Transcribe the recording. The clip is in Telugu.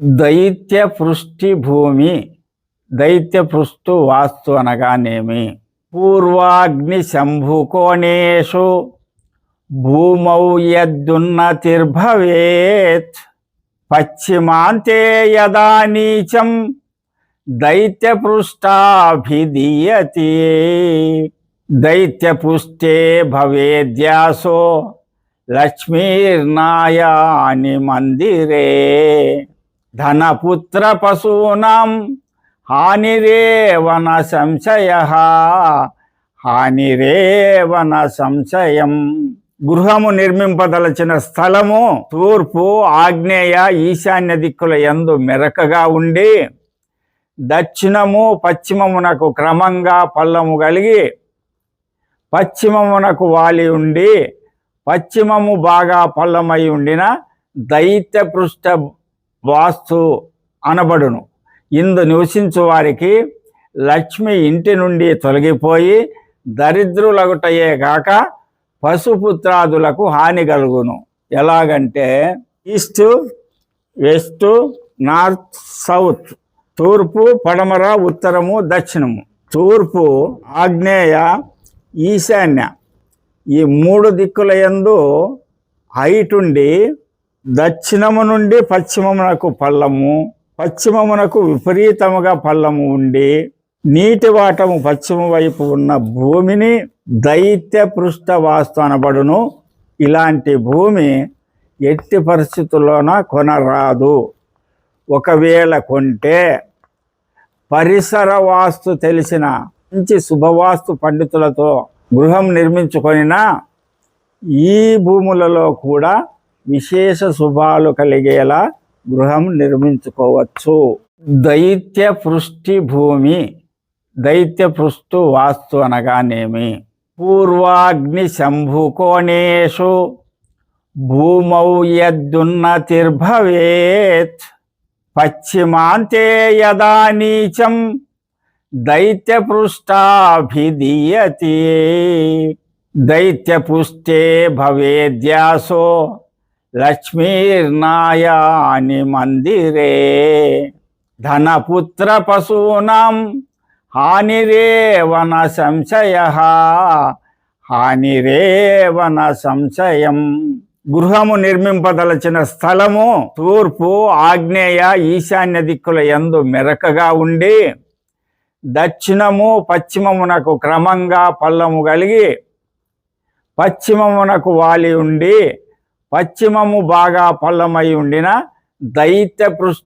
దైత్య పృష్టి భూమి దైత్య పృష్టు వాస్తు అనగానేమి? పూర్వాగ్ని శంభుకోణేషు భూమౌ యద్దున్నతిర్భవేత్ పశ్చిమాంతే యదా నీచం దైత్యపృష్టాభిధీయతే దైత్యపుష్టే భవేద్యాసో లక్ష్మీర్నాయాని మందిరే. ధనపుత్ర పశూనాం హానిరేవన సంశయ హానిరేవన సంశయం. గృహము నిర్మింపదలచిన స్థలము తూర్పు ఆగ్నేయ ఈశాన్య దిక్కుల ఎందు మెరకగా ఉండి దక్షిణము పశ్చిమమునకు క్రమంగా పల్లము కలిగి పశ్చిమమునకు వాలి ఉండి పశ్చిమము బాగా పల్లమై ఉండిన దైత్య పృష్ఠ వాస్తు అనబడును. ఇందు నివసించు వారికి లక్ష్మి ఇంటి నుండి తొలగిపోయి దరిద్రులగుటయే కాక పశుపుత్రాదులకు హాని కలుగును. ఎలాగంటే ఈస్ట్ వెస్ట్ నార్త్ సౌత్ తూర్పు పడమర ఉత్తరము దక్షిణము. తూర్పు ఆగ్నేయ ఈశాన్య ఈ మూడు దిక్కుల యందు హైట్ ఉండి దక్షిణము నుండి పశ్చిమమునకు పల్లము పశ్చిమమునకు విపరీతముగా పల్లము ఉండి నీటి వాటము పశ్చిమ వైపు ఉన్న భూమిని దైత్య పృష్ఠ వాస్తు అనబడును. ఇలాంటి భూమి ఎట్టి పరిస్థితుల్లోన కొనరాదు. ఒకవేళ కొంటే పరిసర వాస్తు తెలిసిన మంచి శుభవాస్తు పండితులతో గృహం నిర్మించుకొనినా ఈ భూములలో కూడా విశేష శుభాలు కలిగేలా గృహం నిర్మించుకోవచ్చు. దైత్య పృష్టి భూమి దైత్య పృష్టు వాస్తు అనగానేమి? పూర్వాగ్ని శంభుకోణేషు భూమౌ యద్దున్నతిర్భవేత్ పశ్చిమాంతే యదా నీచం దైత్యపృష్టాభిధీయతే దైత్యపుష్టే భవేద్యాసో లక్ష్మీర్నాయాని మందిరే. ధనపుత్ర పశూనాం హానిరేవన సంశయ. హానిరేవన సంశయం. గృహము నిర్మింపదలచిన స్థలము తూర్పు ఆగ్నేయ ఈశాన్య దిక్కుల యందు మెరకగా ఉండి దక్షిణము పశ్చిమమునకు క్రమంగా పల్లము కలిగి పశ్చిమమునకు వాలి ఉండి పశ్చిమము బాగా పల్లమై ఉండిన దైత్య పృష్ఠ